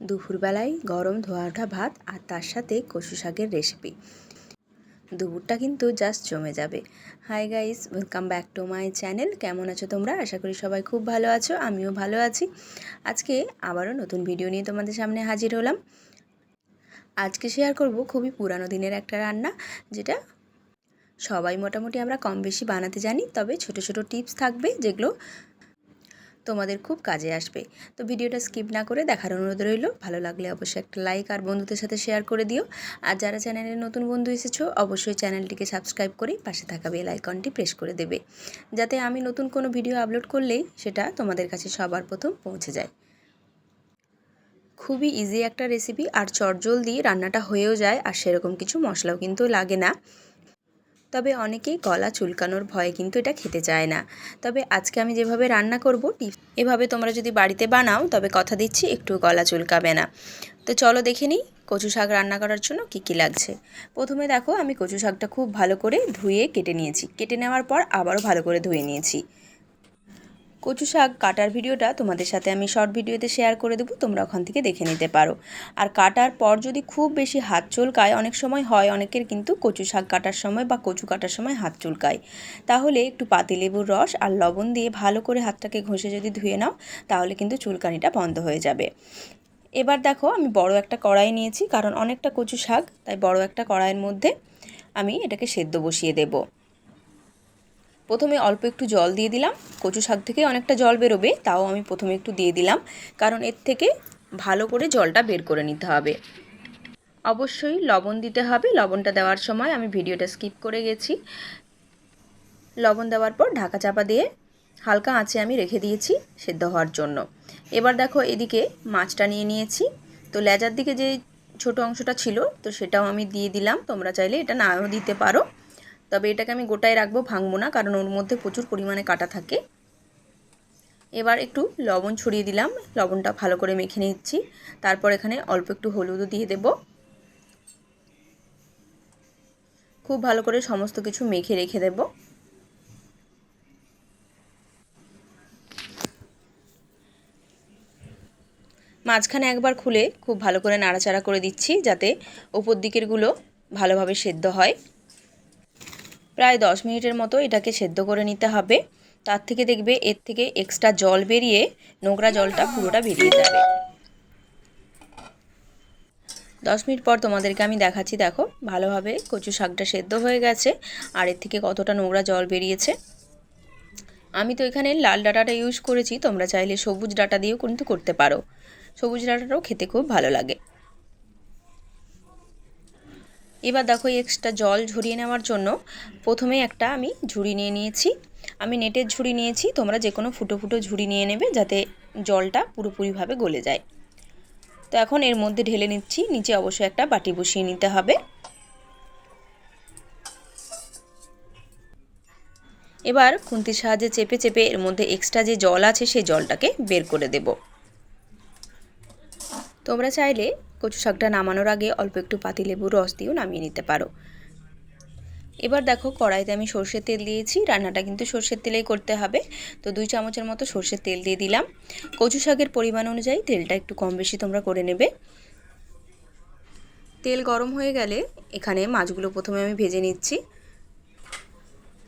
দুপুরবেলায় গরম ধোয়া ওঠা ভাত আর তার সাথে কচু শাকের রেসিপি দুপুরটা কিন্তু জাস্ট জমে যাবে। Hi guys welcome back to my channel কেমন আছো তোমরা? আশা করি সবাই খুব ভালো আছো, আমিও ভালো আছি। আজকে আবারও নতুন ভিডিও নিয়ে তোমাদের সামনে হাজির হলাম। আজকে শেয়ার করব খুবই পুরানো দিনের একটা রান্না, যেটা সবাই মোটামুটি আমরা কম বেশি বানাতে জানি, তবে ছোট ছোট টিপস থাকবে যেগুলো তোমাদের খুব কাজে আসবে। তো ভিডিওটা স্কিপ না করে দেখার অনুরোধ রইল। ভালো লাগলে অবশ্যই একটা লাইক আর বন্ধুদের সাথে শেয়ার করে দিও। আর যারা চ্যানেলে নতুন বন্ধু এসেছ, অবশ্যই চ্যানেলটিকে সাবস্ক্রাইব করে পাশে থাকা বেল আইকনটি প্রেস করে দেবে। যাতে আমি নতুন কোনো ভিডিও আপলোড করলেই সেটা তোমাদের কাছে সবার প্রথম পৌঁছে যায়। খুবই ইজি একটা রেসিপি আর চটজলদি রান্নাটা হয়েও যায় আর সেরকম কিছু মশলাও কিন্তু লাগে না। তবে অনেকেই গলা চুলকানোর ভয়ে কিন্তু এটা খেতে চায় না। তবে আজকে আমি যেভাবে রান্না করব এভাবে তোমরা যদি বাড়িতে বানাও, তবে কথা দিচ্ছি, একটু গলা চুলকাবে না। তো চলো দেখে নিই কচু শাক রান্না করার জন্য কি কি লাগছে। প্রথমে দেখো, আমি কচু শাকটা খুব ভালো করে ধুয়ে কেটে নিয়েছি। কেটে নেওয়ার পর আবারও ভালো করে ধুয়ে নিয়েছি। কচু শাক কাটার ভিডিওটা তোমাদের সাথে আমি শর্ট ভিডিওতে শেয়ার করে দেবো, তোমরা ওখান থেকে দেখে নিতে পারো। আর কাটার পর যদি খুব বেশি হাত চুলকায়, অনেক সময় হয় অনেকের কিন্তু কচু শাক কাটার সময় বা কচু কাটার সময় হাত চুলকায়। তাহলে একটু পাতিলেবুর রস আর লবণ দিয়ে ভালো করে হাতটাকে ঘষে যদি ধুয়ে নাও, তাহলে কিন্তু চুলকানিটা বন্ধ হয়ে যাবে। এবার দেখো, আমি বড় একটা কড়াই নিয়েছি, কারণ অনেকটা কচু শাক, তাই বড় একটা কড়াইয়ের মধ্যে আমি এটাকে সেদ্ধ বসিয়ে দেবো। প্রথমে অল্প একটু জল দিয়ে দিলাম। কচু শাক থেকে অনেকটা জল বেরোবে, তাও আমি প্রথমে একটু দিয়ে দিলাম। কারণ এর থেকে ভালো করে জলটা বের করে নিতে হবে। অবশ্যই লবণ দিতে হবে। লবণটা দেওয়ার সময় আমি ভিডিওটা স্কিপ করে গেছি। লবণ দেওয়ার পর ঢাকা চাপা দিয়ে হালকা আঁচে আমি রেখে দিয়েছি সেদ্ধ হওয়ার জন্য। এবার দেখো এদিকে মাছটা নিয়ে নিয়েছি। তো লেজার দিকে যে ছোট অংশটা ছিল, তো সেটাও আমি দিয়ে দিলাম। তোমরা চাইলে এটা নাও দিতে পারো। তবে এটাকে আমি গোটায় রাখব, ভাঙবো না, কারণ ওর মধ্যে প্রচুর পরিমাণে কাটা থাকে। এবার একটু লবণ ছড়িয়ে দিলাম, লবণটা ভালো করে মেখে নিচ্ছি। তারপর এখানে অল্প একটু হলুদও দিয়ে দেব। খুব ভালো করে সমস্ত কিছু মেখে রেখে দেব। মাঝখানে একবার খুলে খুব ভালো করে নাড়াচাড়া করে দিচ্ছি, যাতে ওপর দিকেরগুলো ভালোভাবে সেদ্ধ হয়। প্রায় দশ মিনিটের মতো এটাকে সেদ্ধ করে নিতে হবে। তার থেকে দেখবে এর থেকে এক্সট্রা জল বেরিয়ে নোংরা জলটা পুরোটা বেরিয়ে যাবে। দশ মিনিট পর তোমাদেরকে আমি দেখাচ্ছি, দেখো, ভালোভাবে কচু শাকটা সেদ্ধ হয়ে গেছে আর এর থেকে কতটা নোংরা জল বেরিয়েছে। আমি তো এখানে লাল ডাটাটা ইউজ করেছি, তোমরা চাইলে সবুজ ডাটা দিয়েও কিন্তু করতে পারো। সবুজ ডাটাটাও খেতে খুব ভালো লাগে। এবার দেখো এক্সট্রা জল ঝরিয়ে নেওয়ার জন্য প্রথমে একটা আমি ঝুড়ি নিয়ে নিয়েছি। আমি নেটের ঝুড়ি নিয়েছি, তোমরা যে কোনো ফুটো ফুটো ঝুড়ি নিয়ে নেবে যাতে জলটা পুরোপুরিভাবে গলে যায়। তো এখন এর মধ্যে ঢেলে নিচ্ছি, নিচে অবশ্যই একটা বাটি বসিয়ে নিতে হবে। এবার খুন্তির সাহায্যে চেপে চেপে এর মধ্যে এক্সট্রা যে জল আছে সেই জলটাকে বের করে দেব। তোমরা চাইলে কচু শাকটা নামানোর আগে অল্প একটু পাতিলেবুর রস দিয়েও নামিয়ে নিতে পারো। এবার দেখো কড়াইতে আমি সর্ষের তেল দিয়েছি, রান্নাটা কিন্তু সর্ষের তেলেই করতে হবে। তো দুই চামচের মতো সর্ষের তেল দিয়ে দিলাম। কচু শাকের পরিমাণ অনুযায়ী তেলটা একটু কম বেশি তোমরা করে নেবে। তেল গরম হয়ে গেলে এখানে মাছগুলো প্রথমে আমি ভেজে নিচ্ছি।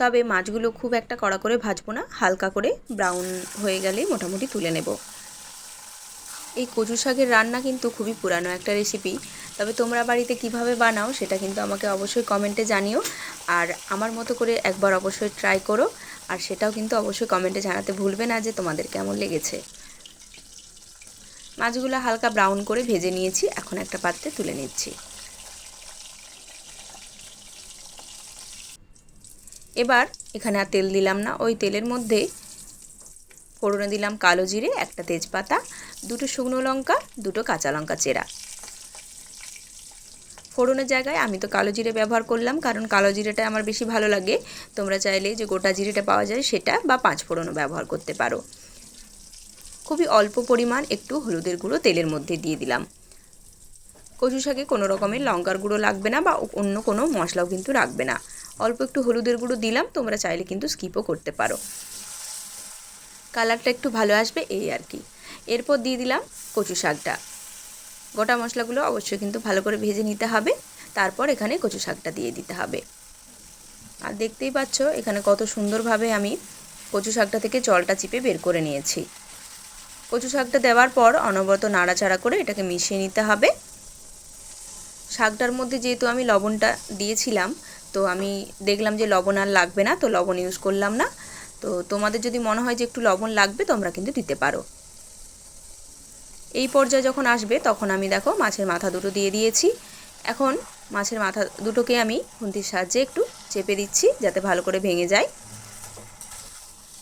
তবে মাছগুলো খুব একটা কড়া করে ভাজবো না, হালকা করে ব্রাউন হয়ে গেলে মোটামুটি তুলে নেব। এই কচু শাকের রান্না কিন্তু খুবই পুরানো একটা রেসিপি তবে তোমরা বাড়িতে কীভাবে বানাও সেটা কিন্তু আমাকে অবশ্যই কমেন্টে জানিও। আর আমার মতো করে একবার অবশ্যই ট্রাই করো। আর সেটাও কিন্তু অবশ্যই কমেন্টে জানাতে ভুলবে না যে তোমাদের কেমন লেগেছে। মাছগুলো হালকা ব্রাউন করে ভেজে নিয়েছি। এখন একটা পাত্রে তুলে নিচ্ছি। এবার এখানে আর তেল দিলাম না। ওই তেলের মধ্যে ফোড়নে দিলাম কালো জিরে, একটা তেজপাতা, দুটো শুকনো লঙ্কা, দুটো কাঁচা লঙ্কা চেরা। ফোড়নের জায়গায় আমি তো কালো জিরে ব্যবহার করলাম, কারণ কালো জিরেটা আমার বেশি ভালো লাগে। তোমরা চাইলে যে গোটা জিরেটা পাওয়া যায় সেটা বা পাঁচ ফোড়নও ব্যবহার করতে পারো। খুবই অল্প পরিমাণ একটু হলুদের গুঁড়ো তেলের মধ্যে দিয়ে দিলাম। কচু শাকে কোনো রকমের লঙ্কার গুঁড়ো লাগবে না বা অন্য কোনো মশলাও কিন্তু রাখবে না। অল্প একটু হলুদের গুঁড়ো দিলাম, তোমরা চাইলে কিন্তু স্কিপও করতে পারো। কালারটা একটু ভালো আসবে, এই আর কি। এরপর দিয়ে দিলাম কচু শাকটা। গোটা মশলাগুলো অবশ্যই কিন্তু ভালো করে ভেজে নিতে হবে। তারপর এখানে কচু শাকটা দিয়ে দিতে হবে। আর দেখতেই পাচ্ছ, এখানে কত সুন্দরভাবে আমি কচু শাকটা থেকে জলটা চিপে বের করে নিয়েছি। কচু শাকটা দেওয়ার পর অনবরত নাড়াচাড়া করে এটাকে মিশিয়ে নিতে হবে। শাকটার মধ্যে যেহেতু আমি লবণটা দিয়েছিলাম, তো আমি দেখলাম যে লবণ আর লাগবে না, তো লবণ ইউজ করলাম না। তো তোমাদের যদি মনে হয় যে একটু লবণ লাগবে, তোমরা কিন্তু দিতে পারো। এই পর্যায়ে যখন আসবে, তখন আমি দেখো মাছের মাথা দুটো দিয়ে দিয়েছি। এখন মাছের মাথা দুটোকে আমি খুন্তির সাহায্যে একটু চেপে দিচ্ছি, যাতে ভালো করে ভেঙে যায়।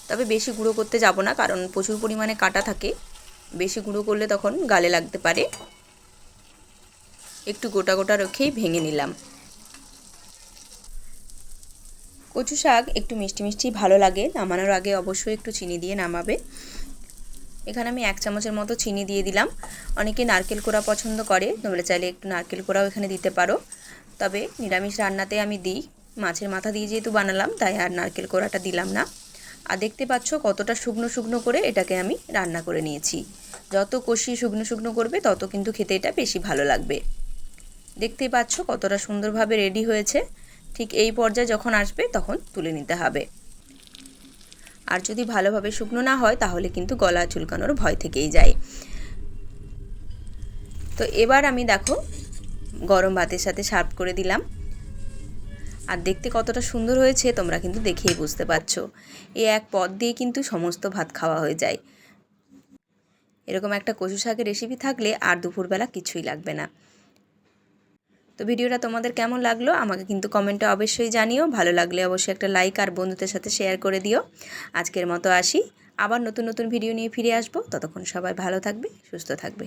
তবে বেশি গুঁড়ো করতে যাব না, কারণ প্রচুর পরিমাণে কাটা থাকে। বেশি গুঁড়ো করলে তখন গালে লাগতে পারে। একটু গোটা গোটা রেখেই ভেঙে নিলাম। কচু শাক একটু মিষ্টি মিষ্টি ভালো লাগে, নামানোর আগে অবশ্যই একটু চিনি দিয়ে নামাবে। এখানে আমি এক চামচের মতো চিনি দিয়ে দিলাম। অনেকে নারকেল কোড়া পছন্দ করে, তোমরা চাইলে একটু নারকেল কোড়াও এখানে দিতে পারো। তবে নিরামিষ রান্নাতে আমি দিই, মাছের মাথা দিয়ে যেহেতু বানালাম, তাই আর নারকেল কোড়াটা দিলাম না। আর দেখতে পাচ্ছ কতটা শুকনো শুকনো করে এটাকে আমি রান্না করে নিয়েছি। যত কষিয়ে শুকনো শুকনো করবে, তত কিন্তু খেতে এটা বেশি ভালো লাগবে। দেখতেই পাচ্ছ কতটা সুন্দরভাবে রেডি হয়েছে। ঠিক এই পর্যায়ে যখন আসবে, তখন তুলে নিতে হবে। আর যদি ভালোভাবে শুকনো না হয়, তাহলে কিন্তু গলা চুলকানোর ভয় থেকেই যায়। তো এবার আমি দেখো, গরম ভাতের সাথে সার্ভ করে দিলাম। আর দেখতে কতটা সুন্দর হয়েছে, তোমরা কিন্তু দেখেই বুঝতে পারছ। এই এক পদ দিয়ে কিন্তু সমস্ত ভাত খাওয়া হয়ে যায়। এরকম একটা কচু শাকের রেসিপি থাকলে আর দুপুরবেলা কিছুই লাগবে না। তো ভিডিওটা তোমাদের কেমন লাগল আমাকে কিন্তু কমেন্টে অবশ্যই জানিও। ভালো লাগলে অবশ্যই একটা লাইক আর বন্ধুদের সাথে শেয়ার করে দিও। আজকের মতো আসি। আবার নতুন নতুন ভিডিও নিয়ে ফিরে আসব। ততক্ষণ সবাই ভালো থাকবে, সুস্থ থাকবে।